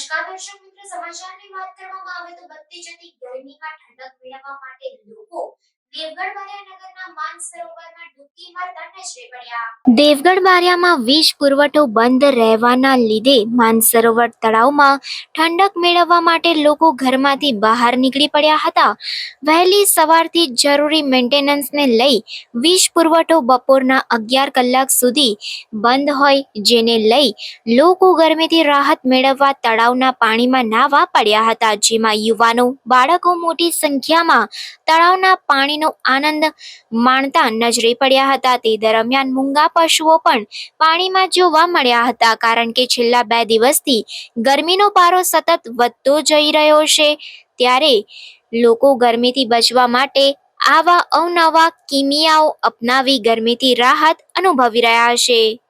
નમસ્કાર દર્શક મિત્રો સમાચારની વાત કરવામાં આવે તો વધતી જતી ગરમીમાં ઠંડક મેળવવા માટે દેવગઢ બારિયામાં વીજ પુરવઠો બંધ રહેવાના લીધે માનસરોવર તળાવમાં ઠંડક મેળવવા માટે લોકો ઘરમાંથી બહાર નીકળી પડ્યા હતા. વહેલી સવારથી જરૂરી મેન્ટેનન્સને લઈ વીજ પુરવઠો બપોરના અગિયાર કલાક સુધી બંધ હોય જેને લઈ લોકો ગરમીથી રાહત મેળવવા તળાવના પાણીમાં નાહવા પડ્યા હતા, જેમાં યુવાનો, બાળકો મોટી સંખ્યામાં તળાવના પાણીનો આનંદ માણતા નજરે પડ્યા હતા. તે દરમિયાન મૂંગા પશુઓ પણ પાણીમાં જોવા મળ્યા હતા, કારણ કે છેલ્લા બે દિવસથી ગરમીનો પારો સતત વધતો જઈ રહ્યો છે. ત્યારે લોકો ગરમીથી બચવા માટે આવા અવનવા કિમિયાઓ અપનાવી ગરમીથી રાહત અનુભવી રહ્યા છે.